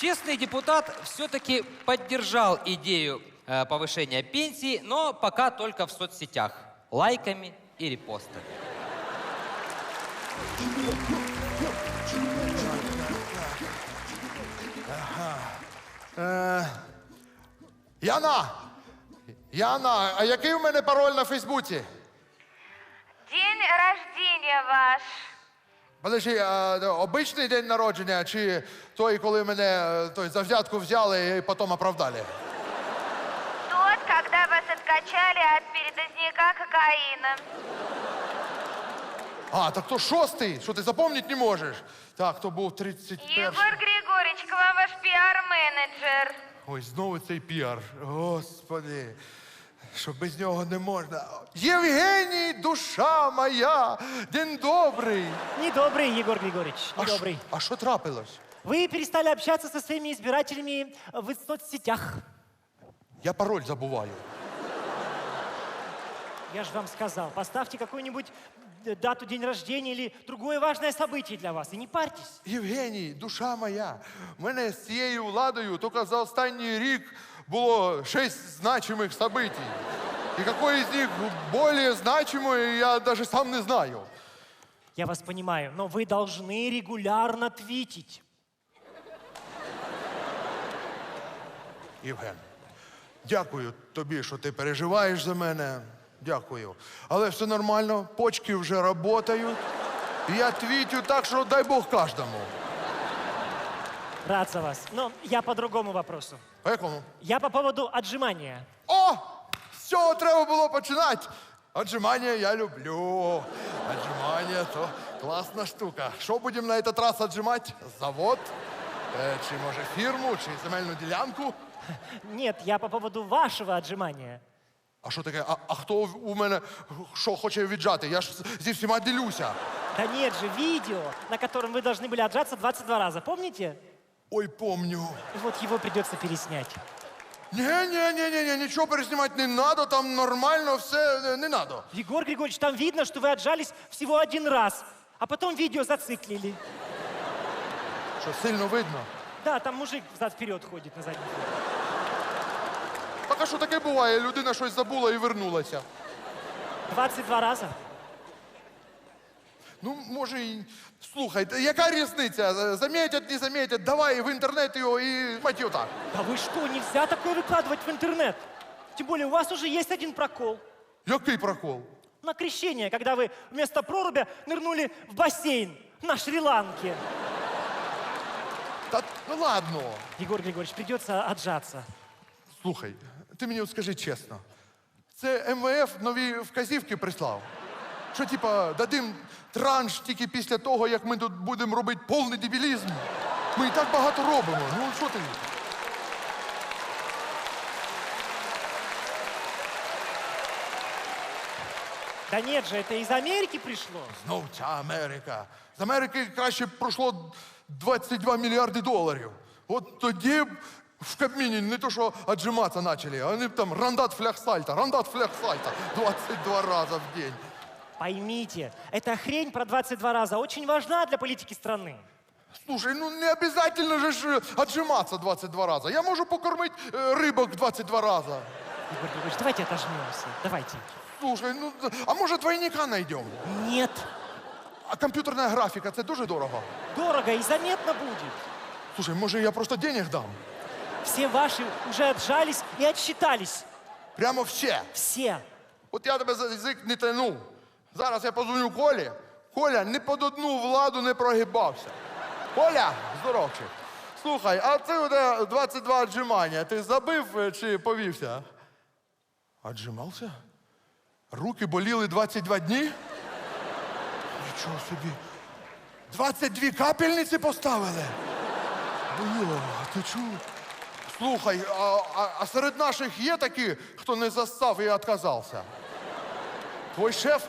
Честный депутат все-таки поддержал идею э, повышения пенсии, но пока только в соцсетях. Лайками и репостами. Яна! Яна, а який у мене пароль на Фейсбуці? День рождения ваш. Подожди, а, обичний день народження чи той, коли мене е, той, за взятку взяли і потім оправдали? Тот, когда вас откачали от передозняка кокаина. А, так то шостий, що ти запомнити не можеш. Так, то був 31. Егор Григорьевич, к вам ваш пиар-менеджер. Ой, знову цей піар. Господи, що без нього не можна. Євгеній, душа моя, день добрий. Недобрый, Егор Григорьевич, А ш- недобрый. А що трапилось? Вы перестали общаться со своими избирателями в соцсетях. Я пароль забуваю. Я же вам сказал, поставьте какую-нибудь э, дату день рождения или другое важное событие для вас и не парьтесь. Євгеній, душа моя, в мене з цією владою тільки за останній рік було шість значимих событий. І какое з них більш значимое, я навіть сам не знаю. Я вас понимаю, но вы должны регулярно твитить. Євген, дякую тобі, що ти переживаєш за мене. Дякую. Але все нормально, почки вже працюють. І я твітю так, що дай Бог кожному. Рад за вас. Но я по другому вопросу. По якому? Я по поводу отжимания. О! З цього треба було починати. Отжимання я люблю. Отжимання то класна штука. Що будемо на этот раз отжимати? Завод? Е, чи може фірму, чи земельну ділянку? Нет, я по поводу вашего отжимания. А що таке? А, а хто у мене що хоче віджати? Я ж зі всіма ділюся. Да нет же, видео, на котором вы должны были отжаться 22 раза, помните? Ой, помню. И вот его придется переснять. Ні, ні, ні, ні, ні, нічого переснімати не треба, там нормально все е, не треба. Егор Григорьевич, там видно, что вы отжались всего один раз, а потом видео зациклили. Що сильно видно? Да, там мужик взад-вперед ходит на заднем. фоне. Так а що таке буває? Людина щось забула і вернулася. 22 раза? Ну, може, і... слухай, та яка різниця? Е, Замітять, не замітять, давай в інтернет його і мать його так. Да вы что, нельзя такое выкладывать в интернет? Тем более у вас уже есть один прокол. Який прокол? На крещение, когда вы вместо проруби нырнули в бассейн на Шри-Ланке. Та ну ладно. Егор Григорьевич, придется отжаться. Слухай, ти мені от скажи чесно. Це МВФ нові вказівки прислав. Що, типа, дадим транш тільки після того, як ми тут будемо робити повний дебілізм. Ми і так багато робимо. Ну, що ти? Да нет же, это из Америки пришло. Знов ця Америка. З Америки краще б пройшло 22 мільярди доларів. От тоді б в Кабміні не то, що отжиматися почали, а вони б там рандат фляхсальта, рандат фляхсальта 22 рази в день. Поймите, эта хрень про 22 раза очень важна для политики страны. Слушай, ну не обязательно же ж отжиматься 22 рази. Я можу покормити е, рибок 22 рази. Егор Григорьевич, давайте отожмемся. Давайте. Слушай, ну а може двойника знайдемо? Нет. А комп'ютерна графіка це дуже дорого. Дорого и заметно будет. Слушай, може я просто денег дам? Все ваши уже отжались и отсчитались. Прямо все. Все. От я тебе за язик не тянув. Зараз я позвоню Колі. Коля не під одну владу не прогибався. Коля, здоровчик. Слухай, а це у тебе 22 отжимання. Ти забив е, чи повівся? Отжимався? Руки боліли 22 дні? Нічого собі. 22 капельниці поставили? О, ти чув? Слухай, а, а, а серед наших є такі, хто не застав і відказався? Твой шеф?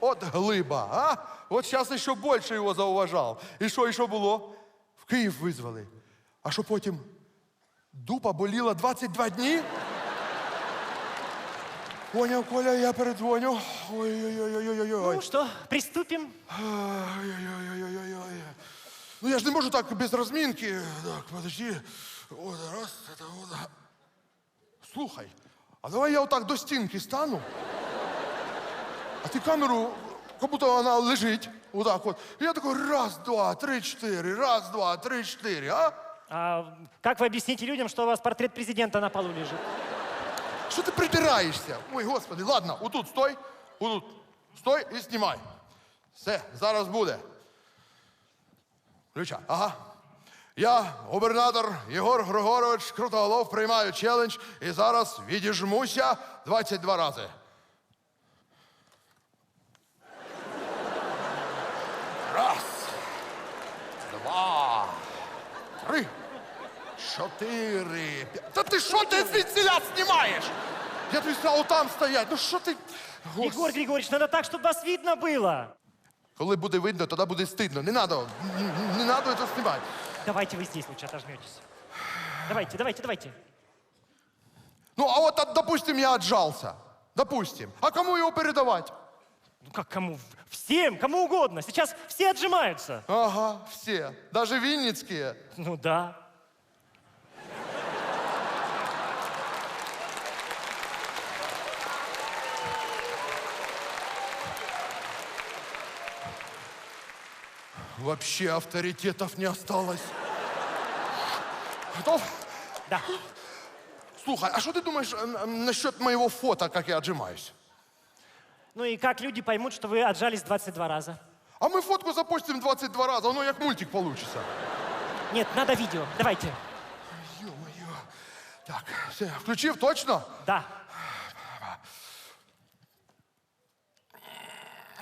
От глиба, а? От зараз ще більше його зауважав. І що, і що було? В Київ визвали. А що потім? Дупа боліла 22 дні? Поняв, Коля, я передзвоню. Ой-ой-ой-ой-ой-ой. Ну что, приступим? Ой-ой-ой-ой-ой-ой. Ну я ж не можу так без розмінки. Так, подожди. От, раз, це, от. Слухай, а давай я отак до стінки стану. А ти камеру, як будто вона лежить. Отак от. І я такой раз, два, три, чотири, раз, два, три, чотири, а? А как вы объясните людям, что у вас портрет президента на полу лежит? Що ти придираєшся? Ой, господи, ладно, отут стой, отут. Стой і знімай. Все, зараз буде. Включай. Ага. Я, губернатор Єгор Григорович Крутоголов, приймаю челендж і зараз відіжмуся 22 рази. Чотири. п'ять. Та ти що ти звідсіля знімаєш? Я тобі сказав там стоять. Ну що ти. Господи. Егор Григорьевич, надо так, чтобы вас видно было. Коли буде видно, тоді буде стидно. Не надо, не надо це знімати. Давайте вы здесь лучше отожметесь. Давайте, давайте, давайте. Ну, а от, а, допустим, я отжался. Допустим. А кому його передавати? Ну как кому? Всем, кому угодно. Сейчас все отжимаются. Ага, все. Даже вінницькі. Ну да. Вообще авторитетов не осталось. Готов? Да. Слухай, а що ти думаєш е, н- насчет моего фото, как я отжимаюсь? Ну и как люди поймут, что вы отжались 22 раза? А ми фотку запустимо 22 рази, воно як мультик получится. Нет, надо видео. Давайте. Ё-моё. Так, все, включив точно? Да.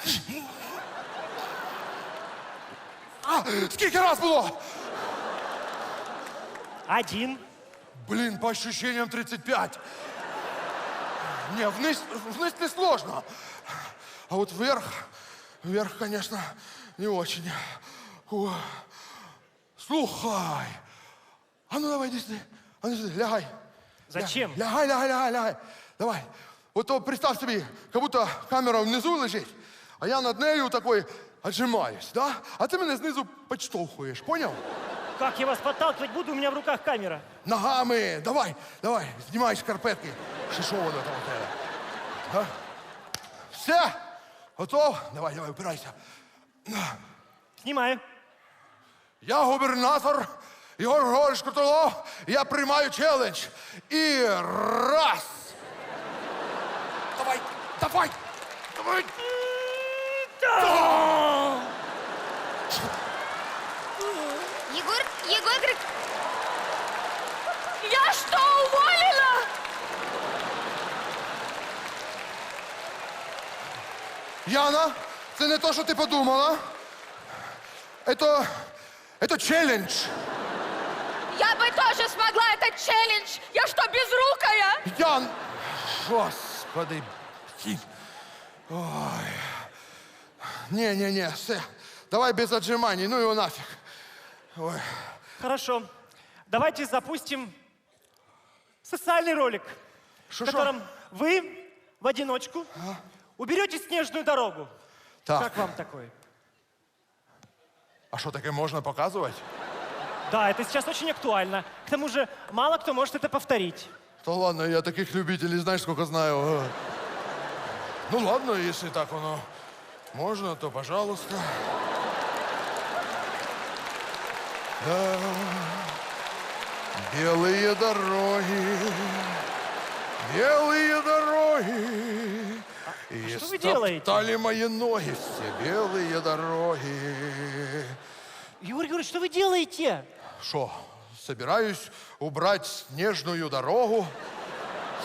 А, скільки раз було? Один. Блин, по ощущениям 35. Не, вниз, вниз не сложно. А вот вверх, вверх, конечно, не очень. Фу. Слухай. А ну давай, иди сюда. А ну сюда, лягай. Зачем? Ля- Лягай, лягай, лягай, лягай. Давай. Вот то представь себе, как будто камера внизу лежить, а я над нею такой отжимаюсь, да? А ти мене знизу підштовхуєш, понял? Как я вас подталкивать буду? У меня в руках камера. Ногами. Давай, давай, знімай шкарпетки. Шишовано там у тебе. А? Все? Готов? Давай, давай, опирайся. Снимаю. Я губернатор Ігор Григорович Крутолов. Я приймаю челендж. І раз. Давай, давай, давай. Егор, Григ... Я что, уволена? Яна, це не то, що ти подумала. Это, это челлендж. Я бы тоже смогла этот челлендж. Я что, безрукая? Ян! Господи. Ой. Не, не, не, все. Давай без отжиманий, ну его нафиг. Ой. Хорошо. Давайте запустим социальный ролик, в Шо-шо? котором вы в одиночку уберете снежную дорогу. Так, Как вам такое? а що таке можна показувати? Да, это сейчас очень актуально. К тому же мало кто может это повторить. Та ладно, я таких любителей, знаешь, сколько знаю. Ну ладно, если так оно можно, то пожалуйста. Да. Белые дороги, белые дороги. И что вы делаете? мои ноги все белые дороги. Юрий Георгиевич, что вы делаете? Что, собираюсь убрать снежную дорогу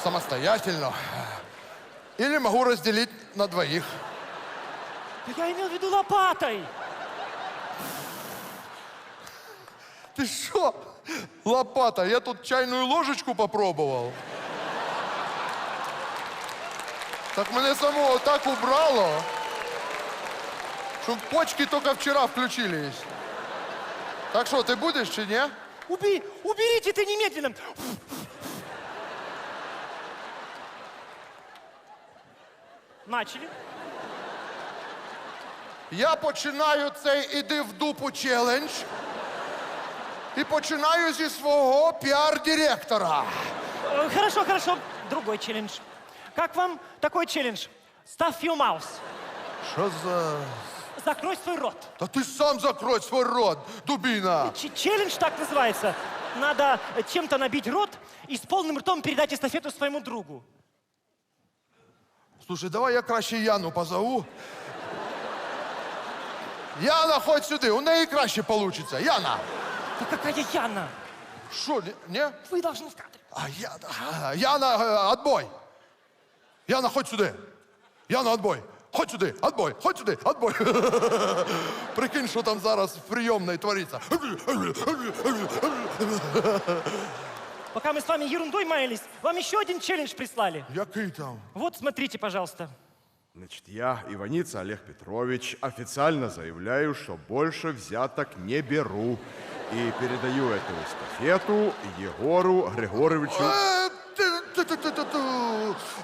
самостоятельно. Или могу разделить на двоих. Я имел в виду лопатой. Ты что? Лопата, я тут чайную ложечку попробовал. Так мене самого так убрало, что почки только вчера включились. Так что, ты будешь чи не? Уби- уберите это немедленно. Начали. Я починаю цей іди в дупу челендж І починаю зі свого піар-директора. Э, Хорошо, хорошо. Другой челлендж. Как вам такой челлендж? Stuff your mouth. Що за. Закрой свой рот. Та ти сам закрой свій рот, дубіна. Ч- челлендж так называется. Надо э, чем-то набить рот и с полным ртом передать эстафету своему другу. Слушай, давай я краще Яну позову. Яна, ходь сюди, у неї краще получиться. Яна! Да какая Яна? Що, ні- ні? Вы должны в кадре. А Яна, а, Яна, е, отбой. Яна, ходь сюди. Яна, отбой. Ходь сюди, отбой, ходь сюди, отбой. Прикинь, що там зараз в прийомній твориться. Пока мы с вами ерундой маялись, вам еще один челлендж прислали. Який там? Вот, смотрите, пожалуйста. Значит, я, Иваница Олег Петрович, официально заявляю, что больше взяток не беру. И передаю эту эстафету Егору Григоровичу. Е, ти- ти- ти- ти- ти- ти.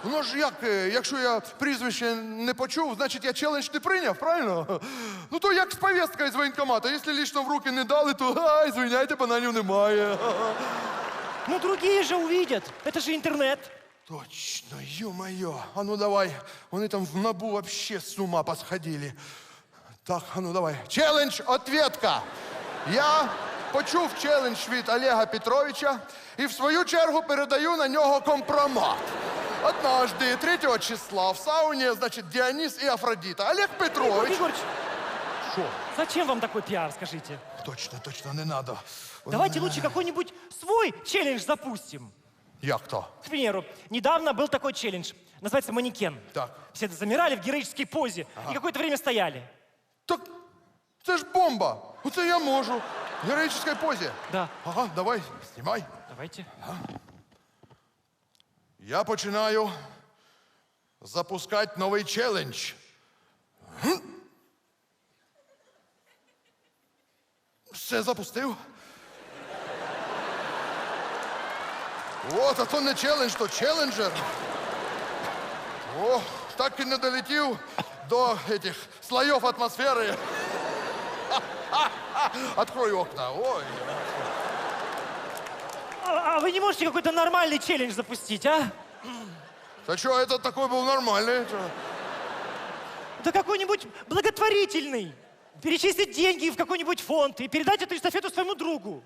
Ну ж як, е, якщо я прізвище не почув, значить я челендж не прийняв, правильно? Ну то як з повісткою з воєнкомату. Якщо лічно в руки не дали, то ай, звиняйте, бананів немає. Ну, другие же увидят. Это же интернет. Точно, ё-моё. А ну давай. Вони там в набу вообще с ума посходили. Так, а ну давай. Челендж, ответка. Я почув челендж від Олега Петровича і в свою чергу передаю на нього компромат. Однажды, 3 числа, в сауні, значить, Діаніс і Афродіта. Олег Егор Петрович. Егорыч, Що? зачем вам такой пиар, скажите? Точно, точно, не надо. Давайте лучше какой-нибудь свой челлендж запустим. Як то? К примеру, недавно был такой челлендж. Называется манекен. Так. Все замирали в героической позе и какое-то время стояли. Так це ж бомба. Оце я можу. В героїчній позі. Да. Ага, давай, знімай. Давайте. Я починаю запускати новий челендж. Все запустив. От, а то не челендж, то челенджер. О, так і не долетів до этих слоїв атмосфери. Открой окна. Ой. А, а вы не можете какой-то нормальный челлендж запустить, а? Та що, этот такой був нормальний? Чо? Да какой-нибудь благотворительный. Перечислить деньги в какой-нибудь фонд и передать эту эстафету своему другу.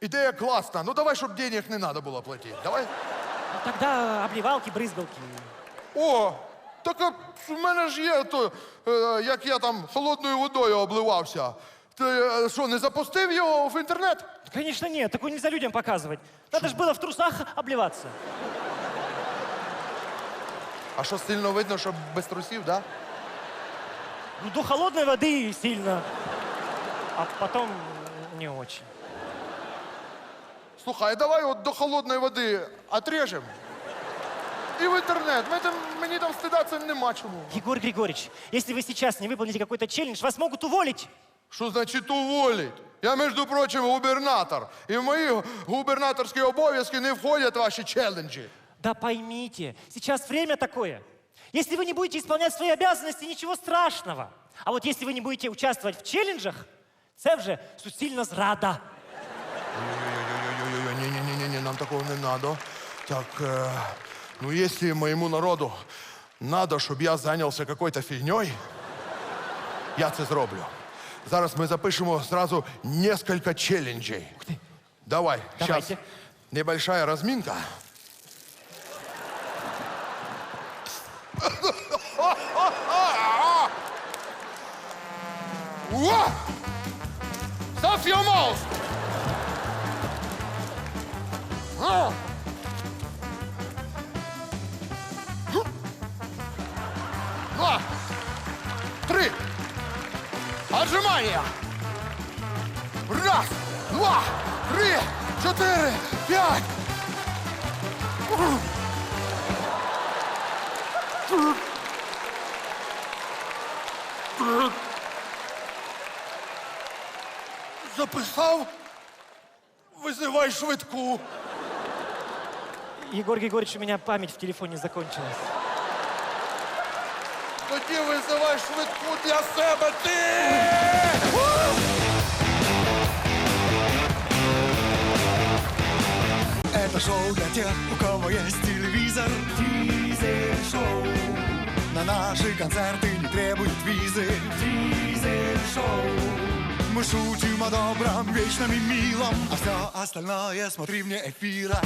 Ідея класна. Ну давай, щоб денег не треба було платити. Давай. Ну, тогда обливалки, брызгалки. О, так а в мене ж є то, е, як я там холодною водою обливався. Ти е, що, не запустив його в інтернет? Конечно нет, такое нельзя людям показывать. Надо же было в трусах обливаться. А що сильно видно, що без трусів, да? Ну, до холодной воды сильно, а потом не очень. Слухай, давай от до холодної води отрежем. І в інтернет. Мені там, мені там стидатися нема чому. Егор Григорьевич, если вы сейчас не выполните какой-то челлендж, вас могут уволить. Що значить уволить? Я, між прочим, губернатор. І в мої губернаторські обов'язки не входять ваші челенджі. Да поймите, сейчас время такое. Если вы не будете исполнять свои обязанности, ничего страшного. А вот если вы не будете участвовать в челленджах, це вже суцільна зрада. Ой-ой-ой, не-не-не, нам такого не надо. Так, э, ну если моему народу надо, щоб я зайнявся какой-то фігньою, я це зроблю. Зараз ми запишемо сразу несколько челленджей. Давай, сейчас Давайте. небольшая разминка. Stuff your mouth! Отжимания. Раз, два, три, четыре, пять. Записав? Визивай швидку. Егор Григорьевич, у меня память в телефоне закончилась. Тоді визивай швидку для себе ти! Это шоу для тех, у кого есть телевизор. Дизель шоу. На наши концерты не требуют визы. Дизель шоу. Мы шутим о добром, вечном и милом, а все остальное смотри вне эфира.